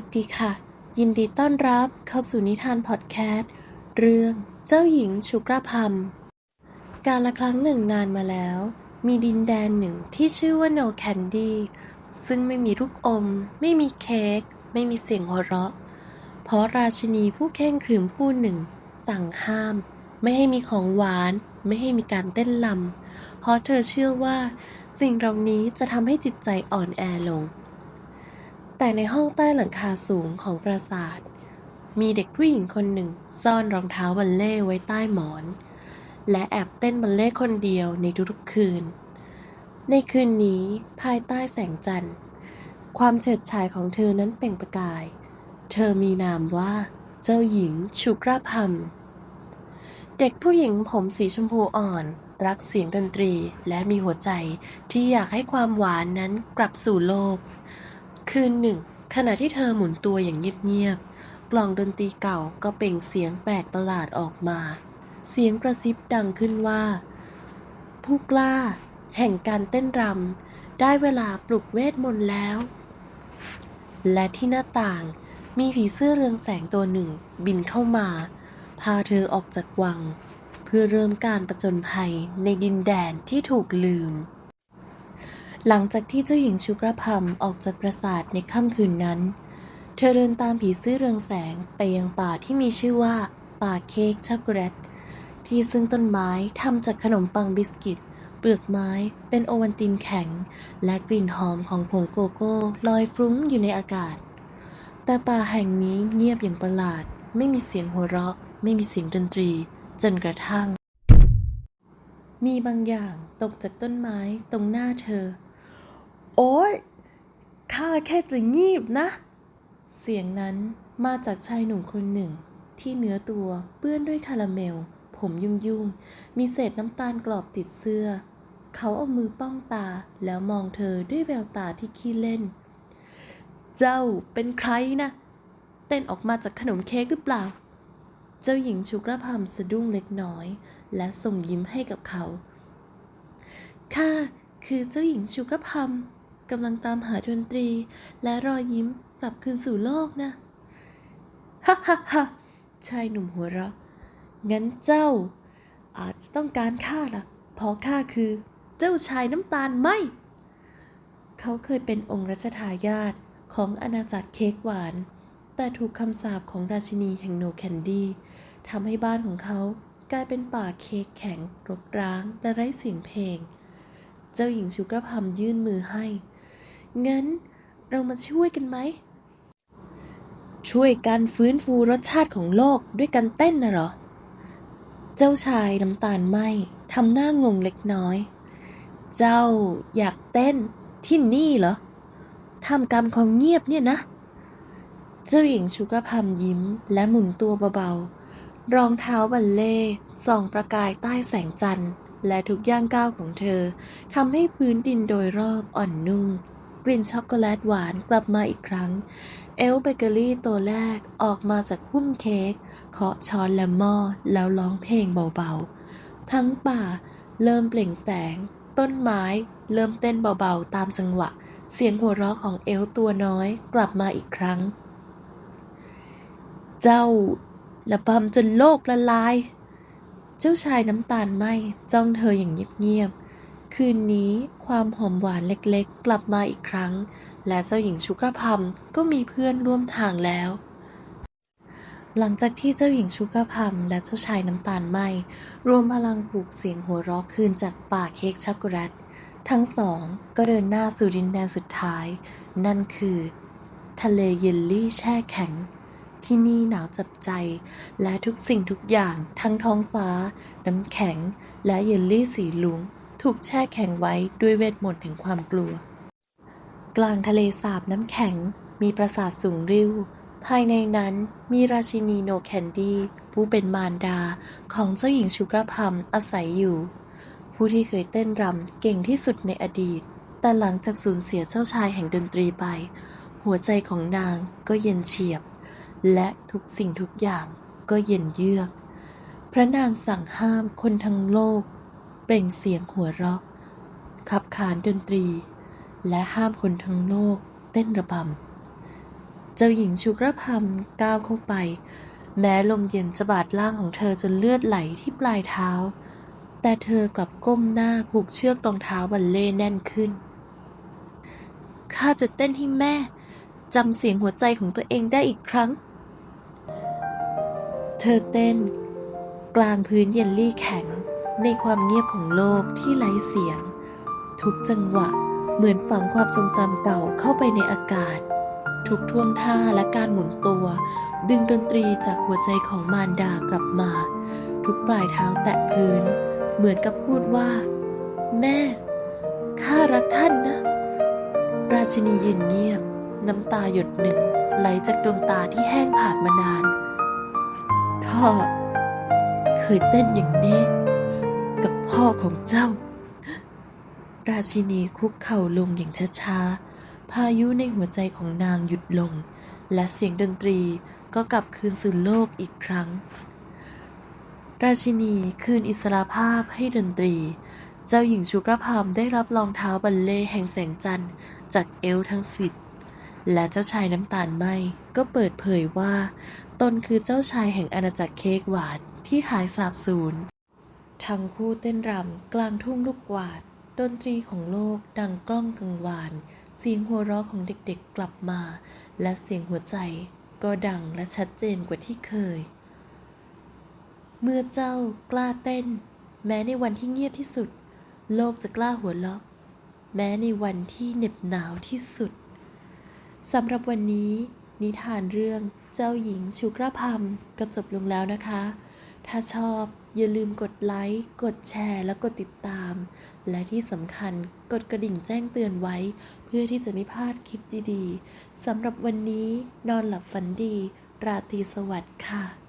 วัสดีค่ะ ยินดีต้อนรับเข้าสู่นิทานพอดแคสต์เรื่องเจ้าหญิงชุกระพัมการละครั้งหนึ่งนานมาแล้ว มีดินแดนหนึ่งที่ชื่อว่าโนแคนดี้ซึ่งไม่มีลูกอม ไม่มีเค้ก ไม่มีเสียงหัวเราะ เพราะราชินีผู้เข่งขรึมผู้หนึ่ง สั่งห้าม ไม่ให้มีของหวาน ไม่ให้มีการเต้นลำเพราะเธอเชื่อว่า สิ่งเหล่านี้จะทำให้จิตใจอ่อนแอลง แต่ในห้องใต้หลังคาสูงของปราสาท มีเด็กผู้หญิงคนหนึ่ง ซ่อนรองเท้าบัลเล่ไว้ใต้หมอน และแอบเต้นบัลเล่คนเดียวในทุกๆคืน ในคืนนี้ภายใต้แสงจันทร์ ความเฉิดฉายของเธอนั้นเปล่งประกาย เธอมีนามว่า เจ้าหญิงชุกราพัมเด็กผู้หญิงผมสีชมพูอ่อนรักเสียงดนตรีและมีหัวใจที่อยากให้ความหวานนั้นกลับสู่โลก คืนหนึ่ง ขณะที่เธอหมุนตัวอย่างเงียบๆ กล่องดนตรีเก่าก็เปล่งเสียงแปลกประหลาดออกมา เสียงกระซิบดังขึ้นว่า ผู้กล้า แห่งการเต้นรำได้เวลาปลุกเวทมนต์แล้ว และที่หน้าต่างมีผีเสื้อเรืองแสงตัวหนึ่งบินเข้ามา พาเธอออกจากวัง เพื่อเริ่มการประจนภัยในดินแดนที่ถูกลืม หลังจากที่เจ้าหญิงชุกระพัมออกจากปราสาทในค่ำคืนนั้น เธอเดินตามผีเสื้อเรืองแสงไปยังป่าที่มีชื่อว่า ป่าเค้กช็อกโกแลตที่ซึ่งต้นไม้ทำจากขนมปังบิสกิต เปลือกไม้เป็นโอวัลตินแข็ง และกลิ่นหอมของผงโกโก้ลอยฟรุ้งอยู่ในอากาศ แต่ป่าแห่งนี้เงียบอย่างประหลาด ไม่มีเสียงหัวเราะ ไม่มีเสียงดนตรี จนกระทั่ง มีบางอย่างตกจากต้นไม้ตรงหน้าเธอ โอ๊ยข้าแค่จะงีบนะ เสียงนั้นมาจากชายหนุ่มคนหนึ่ง ที่เนื้อตัวเปื้อนด้วยคาราเมล ผมยุ่งยุ่งๆมีเศษน้ำตาลกรอบติดเสื้อ เขาเอามือป้องตาแล้วมองเธอด้วยแววตาที่ขี้เล่น เจ้าเป็นใครนะเต้นออกมาจากขนมเค้กหรือเปล่า เจ้าหญิงชุกระพำสะดุ้งเล็กน้อย และส่งยิ้มให้กับเขา ข้าคือเจ้าหญิงชุกระพำ กำลังตามหาดนตรี และรอยยิ้มกลับคืนสู่โลกนะฮ่าฮ่าฮ่าชายหนุ่มหัวเราะ งั้นเจ้า อาจจะต้องการข้าล่ะเพราะข้าคือ เจ้าชายน้ำตาลไหมเขาเคยเป็นองค์รัชทายาทของอาณาจักรเค้กหวาน แต่ถูกคำสาปของราชินีแห่งโนแคนดี้ทำให้บ้านของเขากลายเป็นป่าเค้กแข็งรกร้างและไร้เสียงเพลง เจ้าหญิงชุกระพัมยื่นมือให้ งั้นเรามาช่วยกันไหม ช่วยกันฟื้นฟูรสชาติของโลกด้วยการเต้นนะหรอ เจ้าชายน้ำตาลไหมทำหน้างงเล็กน้อย เจ้าอยากเต้นที่นี่เหรอทำกรรมความเงียบเนี่ยนะ เจ้าหญิงชุกระพัมยิ้มและหมุนตัวเบาๆ รองเท้าบัลเล่ส่องประกายใต้แสงจันทร์ และทุกย่างก้าวของเธอทำให้พื้นดินโดยรอบอ่อนนุ่ม ลิ่นช็อกโกแลตหวานกลับมาอีกครั้ง เอลเบเกอรี่ตัวแรกออกมาจากพุ่มเค้กเคาะช้อนและหม้อแล้วร้องเพลงเบาๆ ทั้งป่าเริ่มเปล่งแสง ต้นไม้เริ่มเต้นเบาๆ ตามจังหวะ เสียงหัวเราะของเอลตัวน้อยกลับมาอีกครั้ง เจ้าละบำจนโลกละลาย เจ้าชายน้ำตาลไหมจ้องเธออย่างเงียบๆ คืนนี้ความหอมหวานเล็กๆ กลับมาอีกครั้ง และเจ้าหญิงชุกระพัมก็มีเพื่อนร่วมทางแล้ว หลังจากที่เจ้าหญิงชุกระพัมและเจ้าชายน้ำตาลไหมรวมพลังปลุกเสียงหัวเราะคืนจากป่าเค้กช็อกโกแลตทั้งสองก็เดินหน้าสู่ดินแดนสุดท้าย นั่นคือ ทะเลเยลลี่แช่แข็ง ที่นี่หนาวจับใจ และทุกสิ่งทุกอย่างทั้งท้องฟ้า น้ำแข็ง และเยลลี่สีลุง ถูกแช่แข็งไว้ด้วยเวทมนต์แห่งความกลัว กลางทะเลสาบน้ำแข็งมีปราสาทสูงริ้ว ภายในนั้นมีราชินีโนแคนดี้ผู้เป็นมารดาของเจ้าหญิงชุกระพัมอาศัยอยู่ ผู้ที่เคยเต้นรำเก่งที่สุดในอดีต แต่หลังจากสูญเสียเจ้าชายแห่งดนตรีไป หัวใจของนางก็เย็นเฉียบ และทุกสิ่งทุกอย่างก็เย็นเยือก พระนางสั่งห้ามคนทั้งโลก เปล่งเสียงหัวเราะขับขานดนตรี และห้ามคนทั้งโลกเต้นระบำ เจ้าหญิงชุกระพัมก้าวเข้าไป แม้ลมเย็นจะบาดล่างของเธอจนเลือดไหลที่ปลายเท้า แต่เธอกลับก้มหน้าผูกเชือกรองเท้าบัลเล่แน่นขึ้น ข้าจะเต้นให้แม่จำเสียงหัวใจของตัวเองได้อีกครั้ง เธอเต้น กลางพื้นเยลลี่แข็ง ในความเงียบของโลกที่ไร้เสียง ทุกจังหวะเหมือนฝังความทรงจำเก่าเข้าไปในอากาศ ทุกท่วงท่าและการหมุนตัว ดึงดนตรีจากหัวใจของมารดากลับมา ทุกปลายเท้าแตะพื้น เหมือนกับพูดว่า แม่ ข้ารักท่านนะ ราชินียืนเงียบ น้ำตาหยดหนึ่งไหลจากดวงตาที่แห้งผากมานานข้าเคยเต้นอย่างนี้ กับพ่อของเจ้า ราชินีคุกเข่าลงอย่างช้าๆ พายุในหัวใจของนางหยุดลง และเสียงดนตรีก็กลับคืนสู่โลกอีกครั้ง ราชินีคืนอิสรภาพให้ดนตรี เจ้าหญิงชุกรพามได้รับรองเท้าบัลเล่แห่งแสงจันทร์จากเอลทั้งสิบและเจ้าชายน้ำตาลไหมก็เปิดเผยว่า ตนคือเจ้าชายแห่งอาณาจักรเค้กหวานที่หายสาบสูญ ทั้งคู่เต้นรำกลางทุ่งลูกกวาด ดนตรีของโลกดังกล้องกังวาน เสียงหัวเราะของเด็กๆกลับมา และเสียงหัวใจก็ดังและชัดเจนกว่าที่เคย เมื่อเจ้ากล้าเต้น แม้ในวันที่เงียบที่สุด โลกจะกล้าหัวเราะ แม้ในวันที่เหน็บหนาวที่สุดสำหรับวันนี้ นิทานเรื่องเจ้าหญิงชูกระพัมก็จบลงแล้วนะคะ ถ้าชอบอย่าลืมกดไลค์ กดแชร์ และกดติดตาม และที่สำคัญกดกระดิ่งแจ้งเตือนไว้ เพื่อที่จะไม่พลาดคลิปดีๆสำหรับวันนี้นอนหลับฝันดี ราตรีสวัสดิ์ค่ะ